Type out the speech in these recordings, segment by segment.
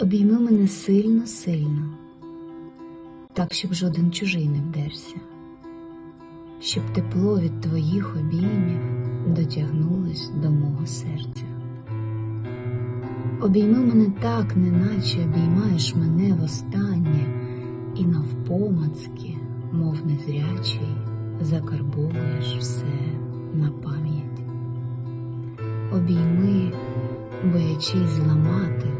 Обійми мене сильно, сильно, так, щоб жоден чужий не вдерся, щоб тепло від твоїх обіймів дотягнулось до мого серця. Обійми мене так, неначе обіймаєш мене востаннє, і навпомацки, мов незрячий, закарбовуєш все на пам'ять. Обійми, боячись зламати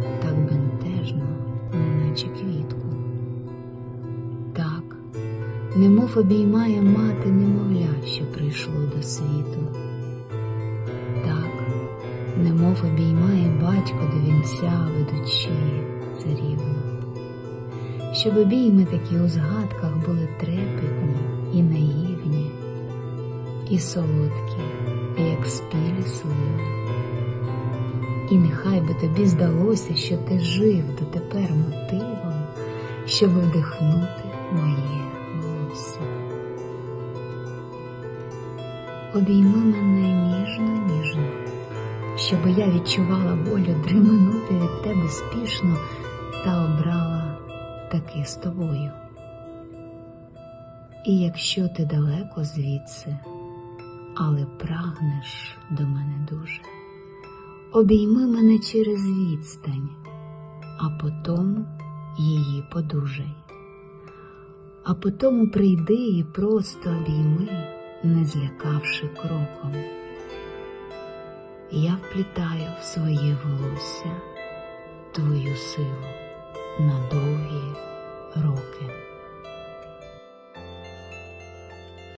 немов обіймає мати немовля, що прийшло до світу. Так, немов обіймає батько до вінця ведучи царівну. Щоб обійми такі у згадках були трепетні і наївні, і солодкі, як спілі сливи. І нехай би тобі здалося, що ти жив дотепер мотивом, щоб вдихнути моє Обійми мене ніжно, ніжно, щоб я відчувала волю дременути від тебе спішно та обрала таки з тобою. І якщо ти далеко звідси, але прагнеш до мене дуже, обійми мене через відстань, а потім її подужай. А потому прийди і просто обійми, не злякавши кроком. Я вплітаю в своє волосся твою силу на довгі роки.